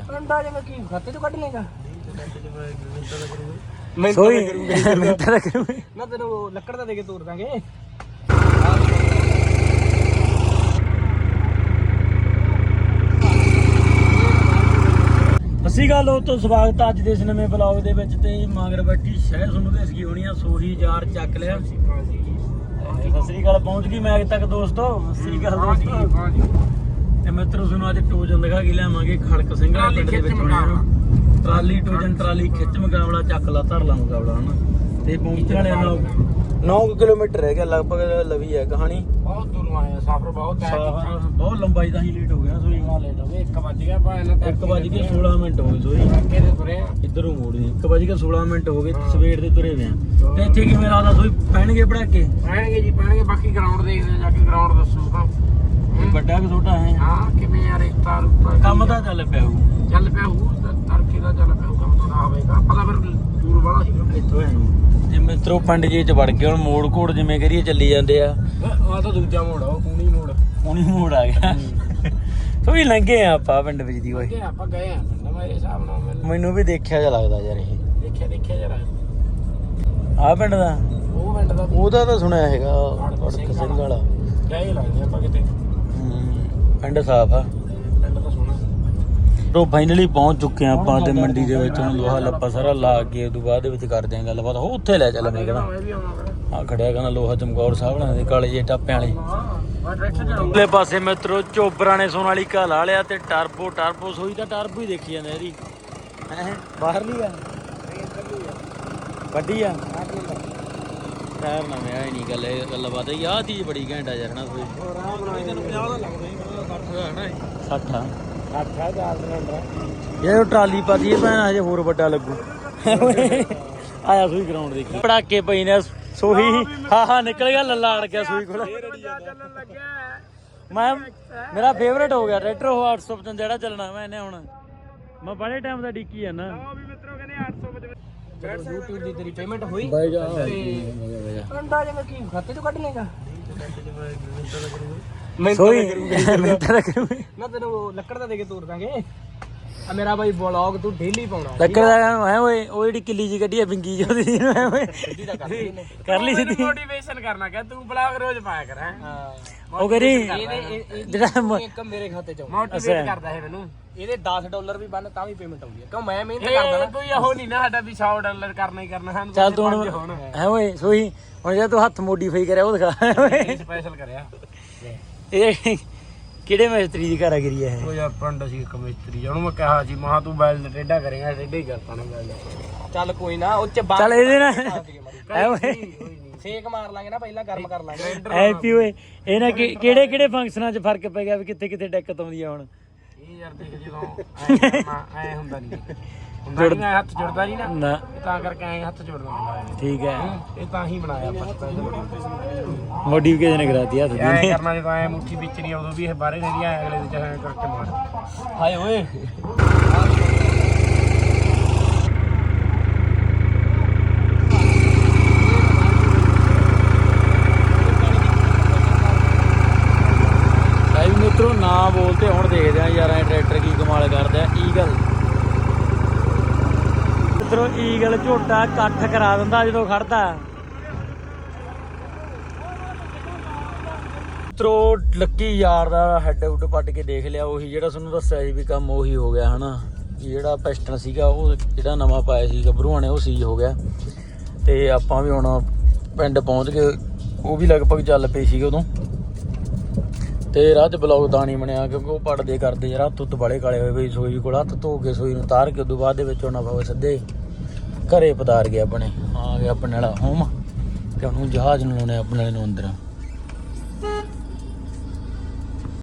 ਗਿਆ ਅੰਡਾ ਜਿਵੇਂ ਕੀ ਖਾਤੇ ਚੋਂ ਕੱਢ ਲੇਗਾ ਸੋਈ। ਮੈਂ ਤਾਂ ਕਰੂੰਗੀ ਨਾ ਤੈਨੂੰ ਲੱਕੜ ਦਾ ਦੇ ਕੇ ਤੋਰ ਦਾਂਗੇ। ਅਸੀਂ ਗੱਲ ਉਹ ਤੋਂ ਸਵਾਗਤ ਅੱਜ ਦੇ ਇਸ ਨਵੇਂ ਬਲੌਗ ਦੇ ਵਿੱਚ ਤੇ ਮਾਗਰ ਬੱਟੀ ਸ਼ਹਿਰ ਤੁਹਾਨੂੰ ਦੱਸਗੀ ਹੋਣੀ ਆ ਸੋਹੀ ਯਾਰ ਚੱਕ ਲਿਆ। ਸਤਿ ਸ੍ਰੀ ਅਕਾਲ ਪਹੁੰਚ ਗਈ ਮੈਗ ਤੱਕ ਦੋਸਤੋ। ਸਤਿ ਸ੍ਰੀ ਅਕਾਲ ਦੋਸਤੋ। ਤੇ ਮਿੱਤਰੋ ਤੁਹਾਨੂੰ ਅੱਜ ਟੋਜਨ ਦਿਖਾ ਕੇ ਲਿਆਵਾਂਗੇ ਖੜਕ ਸਿੰਘ ਵਾਲੇ ਪਿੰਡ ਦੇ ਵਿੱਚ ਆ। ਟਰਾਲੀ ਟੋਜਨ ਟਰਾਲੀ ਖਿੱਚ ਮੁਕਾਬਲਾ ਚੱਕ ਲਾ ਧਰ ਲਾ ਮੁਕਾਬਲਾ ਹਨਾ? ਤੇ ਪਹੁੰਚਣ ਵਾਲੇ ਨੂੰ 9 ਕਿਲੋਮੀਟਰ ਰਹਿ ਗਿਆ ਲਗਭਗ ਲਵੀ ਹੈ ਕਹਾਣੀ। ਬਹੁਤ ਦੂਰੋਂ ਆਏ ਆ, ਸਫ਼ਰ ਬਹੁਤ ਹੈ ਬਹੁਤ ਲੰਬਾਈ ਦਾ ਹੀ ਲੇਟ ਹੋ ਗਿਆ ਸੋਈ। ਲੈ ਲਓਗੇ 1 ਵਜ ਗਿਆ ਭਾਵੇਂ ਨਾ 1 ਵਜ ਕੇ 16 ਮਿੰਟ ਹੋ ਗਏ ਸੋਈ। ਅੱਗੇ ਦੇ ਤੁਰੇ ਇੱਧਰੋਂ ਮੋੜੀ 1 ਵਜ ਕੇ 16 ਮਿੰਟ ਹੋ ਗਏ ਸਵੇਰ ਦੇ ਤੁਰੇ ਵੇ ਤੇ ਇੱਥੇ ਕਿਵੇਂ ਲੱਗਦਾ ਸੋਈ? ਪੈਣਗੇ ਪੜਾਕੇ? ਪੈਣਗੇ ਜੀ ਪੈਣਗੇ ਬਾਕੀ ਗਰਾਊਂਡ ਦੇਖਦੇ ਜਾ ਕੇ ਗਰਾਊਂਡ ਦੱਸੋ ਤਾਂ ਵੱਡਾ ਕਿ ਛੋਟਾ ਹੈ? ਹਾਂ ਕਿਵੇਂ ਯਾਰ ਇੱਕ ਤਾਰ ਉੱਪਰ ਕੰਮ ਤਾਂ ਚੱਲ ਪਿਆ ਹੋਊ। ਚੱਲ ਪਿਆ ਹੂ ਤੜਕੇ ਦਾ ਚੱਲ ਪਿਆ ਕੰਮ ਤਾਂ ਨਾ ਹੋਵੇਗਾ। ਆਪਾਂ ਤਾਂ ਫਿਰ ਦੂਰ ਵਾਲਾ ਸੀਗਾ ਇੱਥੋਂ ਹੈ ਤੇ ਮਿੱਤਰੋ ਪਿੰਡ ਜੇ ਚ ਵੜ ਗਏ ਹੁਣ ਮੋੜ ਕੋੜ ਜਿਵੇਂ ਕਰੀਏ ਚੱਲੀ ਜਾਂਦੇ ਆ। ਆ ਤਾਂ ਦੂਜਾ ਮੋੜ ਆ ਉਹ ਕੂਣੀ ਮੋੜ। ਹੁਣੀ ਮੋੜ ਆ ਗਿਆ। ਸੋਈ ਲੰਘੇ ਆ ਆਪਾਂ ਪਿੰਡ ਵਿੱਚ ਦੀ ਓਏ। ਕਿ ਆਪਾਂ ਗਏ ਆ ਪਿੰਡ ਮੇਰੇ ਹਿਸਾਬ ਨਾਲ ਮੈਨੂੰ। ਵੀ ਦੇਖਿਆ ਜਿਹਾ ਲੱਗਦਾ ਯਾਰ ਇਹ। ਦੇਖਿਆ ਦੇਖਿਆ ਜਰਾ। ਆ ਪਿੰਡ ਦਾ? ਉਹ ਪਿੰਡ ਦਾ ਉਹਦਾ ਤਾਂ ਸੁਣਿਆ ਹੈਗਾ ਸਿੰਘ ਵਾਲਾ। ਗਏ ਲੱਗਦੇ ਆਪਾਂ ਕਿਤੇ। ਹੂੰ, ਪਿੰਡ ਸਾਫ਼ ਆ। ਤਾਂ ਫਾਈਨਲੀ ਪਹੁੰਚ ਚੁੱਕੇ ਆ ਆਪਾਂ ਤੇ ਮੰਡੀ ਦੇ ਵਿੱਚ ਹੁਣ ਲੋਹਾ ਲੱਪਾ ਸਾਰਾ ਲਾ ਕੇ ਉਦੋਂ ਬਾਅਦ ਦੇ ਵਿੱਚ ਕਰਦੇ ਆ ਗੱਲਬਾਤ। ਉਹ ਉੱਥੇ ਲੈ ਚੱਲ ਮੈਂ ਕਹਿੰਦਾ। ਆ ਖੜਿਆ ਕਹਿੰਦਾ ਲੋਹਾ ਚਮਕੌਰ ਸਾਹਿਬ ਨਾਲ ਦੇ ਕਾਲੇ ਜੇ ਟਾਪਿਆਂ ਵਾਲੇ। ਉਲੇ ਪਾਸੇ ਮਿੱਤਰੋ ਚੋਬਰਾਂ ਨੇ ਸੋਨਾਲੀਕਾ ਲਾ ਲਿਆ ਤੇ ਟਰਬੋ ਟਰਬੋ ਸੋਈ ਤਾਂ ਟਰਬੋ ਹੀ ਦੇਖੀ ਜਾਂਦਾ ਇਹਦੀ। ਹੈ? ਬਾਹਰਲੀ ਆ। ਵੱਡੀ ਆ। ਟਾਇਰ ਨਾ ਮੈਂ ਨਹੀਂ ਗੱਲ ਇਹ ਗੱਲਬਾਤ ਹੈ। ਆਹ ਚੀਜ਼ ਬੜੀ ਘੈਂਟ ਆ ਯਾਰ ਨਾ ਕੋਈ। ਆਰਾਮ ਨਾਲ ਤੈਨੂੰ 50 ਦਾ ਲੱਗਦਾ ਹੀ ਮੈਨੂੰ 60 ਦਾ ਹੈ ਨਾ 60 ਆ। 60 ਆ ਚਾਰ ਸਿਲੰਡਰ ਯਾਰ ਉਹ ਟਰਾਲੀ ਪਾਦੀ ਇਹ ਭੈਣ ਹਜੇ ਹੋਰ ਵੱਡਾ ਲੱਗੂ। ਆਇਆ ਸੂਈ ਗਰਾਊਂਡ ਦੇਖੀ। ਪੜਾਕੇ ਪਈ ਨੇ ਸੋਹੀ ਹਾਂ ਹਾਂ ਨਿਕਲ ਗਿਆ ਲੱਲਾ ਅੜ ਗਿਆ ਸੂਈ ਕੋਲ। ਮੈਂ ਮੇਰਾ ਫੇਵਰੇਟ ਹੋ ਗਿਆ ਟਰੈਕਟਰ ਉਹ 855 ਜਿਹੜਾ ਚੱਲਣਾ ਮੈਂ ਇਹਨੇ ਹੁਣ। ਮੈਂ ਬੜੇ ਟਾਈਮ ਦਾ ਡਿੱਕੀ ਆ ਨਾ। ਉਹ ਵੀ ਮਿੱਤਰੋ ਕਹਿੰਦੇ 855 YouTube ਦੀ ਤੇਰੀ ਪੇਮੈਂਟ ਹੋਈ। ਬਾਈ ਜਾ ਅੰਡਾ ਜਿਵੇਂ ਕੀ ਖਾਤੇ ਚੋਂ ਕੱਢ ਲੇਗਾ ਸੋਈ ਮੈਂ ਤਾਂ ਕਰੂੰਗੀ। ਨਾ ਤੈਨੂੰ ਲੱਕੜ ਦਾ ਦੇ ਕੇ ਤੋਰ ਦਾਂਗੇ। ਆ ਮੇਰਾ ਬਾਈ ਵਲੌਗ ਤੂੰ ਡੇਲੀ ਪਾਉਣਾ। ਲੱਕੜ ਦਾ ਹੈ ਓਏ ਉਹ ਜਿਹੜੀ ਕਿੱਲੀ ਜੀ ਕੱਢੀ ਆ ਬਿੰਗੀ ਜੀ ਉਹਦੀ ਐ ਓਏ ਕਰ ਲਈ ਸਿੱਧੀ। ਮੋਟੀਵੇਸ਼ਨ ਕਰਨਾ ਕਿ ਤੂੰ ਵਲੌਗ ਰੋਜ਼ ਪਾਇਆ ਕਰ ਹੈਂ। ਉਹ ਕਰੀ ਇਹਦੇ ਜਿਹੜਾ ਮ- ਇੱਕ ਮੇਰੇ ਖਾਤੇ ਚੋਂ ਮੋਟੀਵੇਟ ਕਰਦਾ ਹੈ ਮੈਨੂੰ। ਇਹਦੇ 10 ਡਾਲਰ ਵੀ ਬਣ ਤਾਂ ਵੀ ਪੇਮੈਂਟ ਆਉਂਦੀ ਹੈ ਕਿਉਂ ਮੈਂ ਮਿਹਨਤ ਕਰਦਾ ਨਾ। ਕੋਈ ਉਹ ਨਹੀਂ ਨਾ ਸਾਡਾ ਵੀ 100 ਡਾਲਰ ਕਰਨਾ ਹੀ ਕਰਨਾ ਸਾਨੂੰ ਚੱਲ ਤੂੰ ਹੁਣ ਹੈ ਓਏ ਸੋਈ ਹੁਣ ਜੇ ਤੂੰ ਹੱਥ ਮੋਡੀਫਾਈ ਕਰਿਆ ਉਹ ਦਿਖਾ। ਓਏ ਸਪੈਸ਼ਲ ਕਰਿਆ। ਇਹ ਕਿਹੜੇ ਮਿਸਤਰੀ ਦੀ ਕਾਰਾਗਰੀ ਹੈ ਉਹ ਯਾਰ ਪੰਡ ਸੀ ਇੱਕ ਮਿਸਤਰੀ ਉਹਨੂੰ ਮੈਂ ਕਿਹਾ ਸੀ ਮਹਾ ਤੂੰ ਬੈਲ ਟੇਡਾ ਕਰੇਗਾ ਟੇਡਾ ਹੀ ਕਰਤਾ ਨਾ ਬੈਲ। ਚੱਲ ਕੋਈ ਨਾ ਉਹ ਚ ਚੱਲ ਇਹਦੇ ਨਾਲ ਹੈ ਓਏ। ਸੇਕ ਮਾਰ ਲਾਂਗੇ ਨਾ ਪਹਿਲਾਂ ਗਰਮ ਕਰ ਲਾਂਗੇ। ਐਪੀ ਓਏ ਇਹ ਨਾ ਕਿ- ਕਿਹੜੇ ਕਿਹੜੇ ਫੰਕਸ਼ਨਾਂ 'ਚ ਫ਼ਰਕ ਪੈ ਗਿਆ ਵੀ ਕਿੱਥੇ ਕਿੱਥੇ ਦਿੱਕਤ ਆਉਂਦੀ ਆ ਹੁਣ? ਇਹ ਯਾਰ ਦੇਖ ਜਦੋਂ ਐ ਕਰਨਾ ਐ ਹੁੰਦਾ ਨਹੀਂ ਹੁੰਦਾ ਨਹੀਂ ਐਂ ਹੱਥ ਜੁੜਦਾ ਨਹੀਂ ਨਾ। ਨਾ। ਇਹ ਤਾਂ ਕਰਕੇ ਐ ਹੱਥ ਹੁੰਦਾ ਹੈ। ਠੀਕ ਹੈ। ਇਹ ਤਾਂ ਹੀ ਬਣਾਇਆ ਆਪਾਂ ਸਪੈਸ਼ਲ ਮੋਡੀਫਿਕੇਸ਼ਨ ਕਰਾਤੀ ਹੱਥ ਐ ਦੀ ਕਰਨਾ ਜਦੋਂ ਐ ਮੁੱਠੀ ਵਿੱਚ ਨਹੀਂ ਉਦੋਂ ਵੀ ਇਹ ਬਾਹਰੇ ਨਹੀਂ ਐ ਅਗਲੇ ਦੇ ਚਾਹੇ ਕਰਕੇ ਮਾਰ। ਹਾਏ ਓਏ ਭਾਈ ਮਿੱਤਰੋ ਨਾ ਬੋਲਤੇ ਹੁਣ ਦੇਖਦੇ ਆ ਯਾਰ ਇਹ ਟਰੈਕਟਰ ਕੀ ਕਮਾਲ ਕਰਦਾ ਈਗਲ ਮਿੱਤਰੋ ਈਗਲ ਝੋਟਾ ਇਕੱਠ ਕਰਾ ਦਿੰਦਾ ਜਦੋਂ ਖੜਦਾ। ਮਿੱਤਰੋ ਲੱਕੀ ਯਾਰ ਦਾ ਹੈਡ ਉੱਡ ਪੱਟ ਕੇ ਦੇਖ ਲਿਆ, ਉਹੀ ਜਿਹੜਾ ਤੁਹਾਨੂੰ ਦੱਸਿਆ ਸੀ ਵੀ ਕੰਮ ਉਹੀ ਹੋ ਗਿਆ, ਹਨਾ। ਜਿਹੜਾ ਪਿਸਟਨ ਸੀਗਾ, ਉਹ ਜਿਹੜਾ ਨਵਾਂ ਪਾਇਆ ਸੀ, ਗੱਭਰੂਆਂ ਨੇ, ਉਹ ਸੀਜ਼ ਹੋ ਗਿਆ। ਤੇ ਆਪਾਂ ਵੀ ਹੁਣ ਪਿੰਡ ਪਹੁੰਚ ਕੇ ਉਹ ਵੀ ਲਗਭਗ ਚੱਲ ਪਈ ਸੀ ਉਦੋਂ। ਤੇ ਰਾਹ 'ਚ ਬਲੌਗ ਤਾਂ ਨਹੀਂ ਬਣਿਆ, ਕਿਉਂਕਿ ਉਹ ਪੜਦੇ ਕਰਦੇ, ਯਾਰ ਹੱਥ ਉੱਤ ਬੜੇ ਕਾਲੇ ਹੋਏ ਬਈ, ਸੋਈ ਕੋਲ ਹੱਥ ਧੋ ਕੇ ਸੋਈ ਨੂੰ ਤਾਰ ਕੇ, ਉਦੋਂ ਬਾਅਦ ਦੇ ਵਿੱਚ ਉਹਨਾਂ ਬਾਬਾ ਸਿੱਧੇ ਘਰੇ ਪਤਾਰ ਗਿਆ ਆਪਣੇ, ਆ ਗਿਆ ਆਪਣੇ ਵਾਲਾ ਹੋਮ ਤੇ ਉਹਨੂੰ ਜਹਾਜ਼ ਨੂੰ ਲਾਉਣੇ ਆਪਣੇ ਵਾਲੇ ਨੂੰ ਅੰਦਰ।